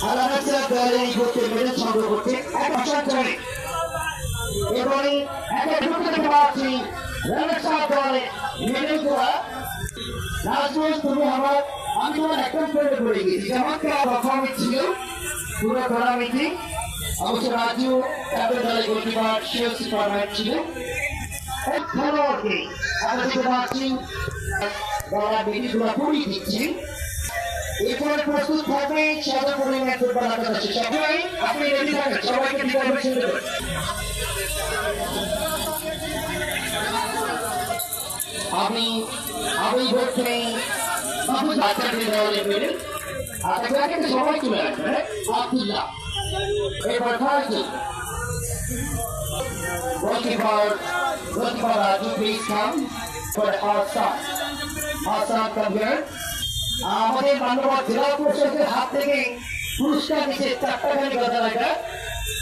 দলে করতে মেডেল সংগ্রহ করছে এক বছর ধরে এবারে একে ঢুকতে দেখতে পাচ্ছি মেডেল রাজবংশ তুমি আমার আমি তোমার একদম করে পড়ে গেছি যেমন পারফরমেন্স ছিল পুরো টুর্নামেন্টে অবশ্য রাজু তাদের ছিল এক খেলোয়াড়কে আমরা দেখতে পাচ্ছি গলা বেটিগুলো পুরি দিচ্ছি এরপরে প্রস্তুত থাকবে, সাদা পরিমাণ ফুটবল আপনার সবাই, আপনি রেডি থাকেন? সবাইকে করে শুনতে পারেন আমি আমি বলছি বাবু বাচ্চাকে দেওয়ালে পেরে আপনাকে সবাই তুলে রাখবে হ্যাঁ? আব্দুল্লাহ, এরপর first goalkeeper goalkeeper Raju please come for Assam Assam come আমাদের মান্যবর জেলা পরিষদের হাত থেকে পুরস্কার নিচ্ছে চারটা গাড়ি কথা লাগা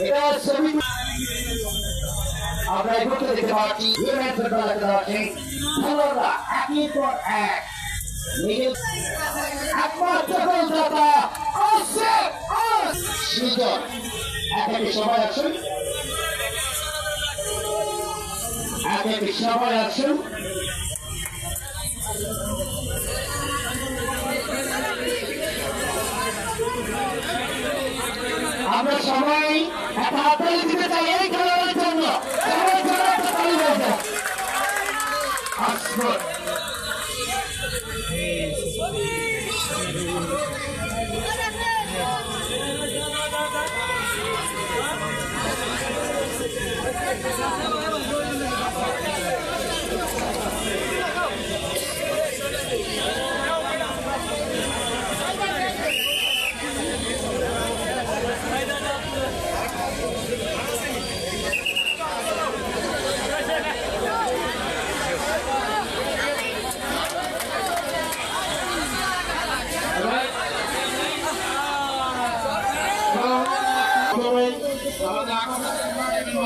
এটা ছবি আমরা এই মুহূর্তে দেখতে পাচ্ছি খেলোয়াড়রা একের পর এক। একমাত্র সবাই সবাই আছেন আসব আমাদের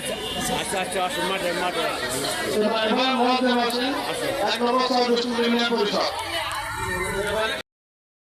আচ্ছা আচ্ছা আচ্ছা আসুন মাঠে মাঠে। এক নম্বর পরিষদ।